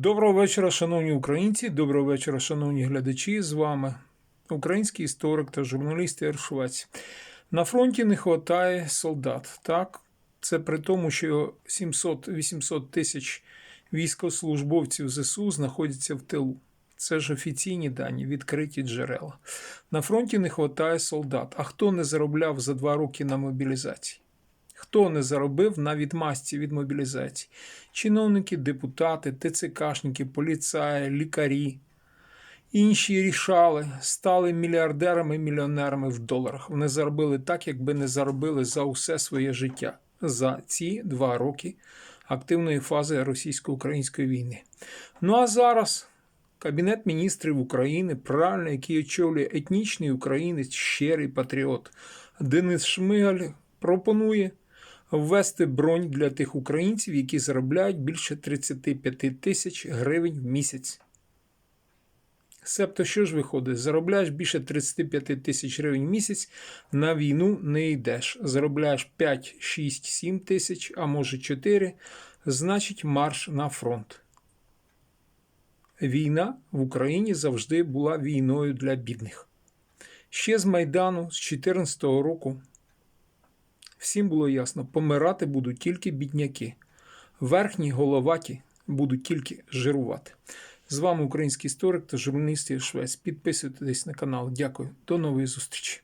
Доброго вечора, шановні українці. Доброго вечора, шановні глядачі. З вами український історик та журналіст Ір Швець. На фронті не вистачає солдат. Так, це при тому, що 700-800 тисяч військовослужбовців ЗСУ знаходяться в тилу. Це ж офіційні дані, відкриті джерела. На фронті не вистачає солдат. А хто не заробляв за два роки на мобілізації? Хто не заробив на відмазці від мобілізації? Чиновники, депутати, ТЦКшники, поліцаї, лікарі. Інші рішали, стали мільярдерами, мільйонерами в доларах. Вони заробили так, якби не заробили за усе своє життя за ці два роки активної фази російсько-української війни. Ну а зараз Кабінет міністрів України, правильно, який очолює етнічний українець, щирий патріот Денис Шмигаль, пропонує ввести бронь для тих українців, які заробляють більше 35 тисяч гривень в місяць. Себто, що ж виходить? Заробляєш більше 35 тисяч гривень в місяць, на війну не йдеш. Заробляєш 5, 6, 7 тисяч, а може 4, значить марш на фронт. Війна в Україні завжди була війною для бідних. Ще з Майдану, з 2014 року, всім було ясно, помирати будуть тільки бідняки. Верхні головаті будуть тільки жирувати. З вами український історик та журналіст Швець. Підписуйтесь на канал. Дякую. До нової зустрічі.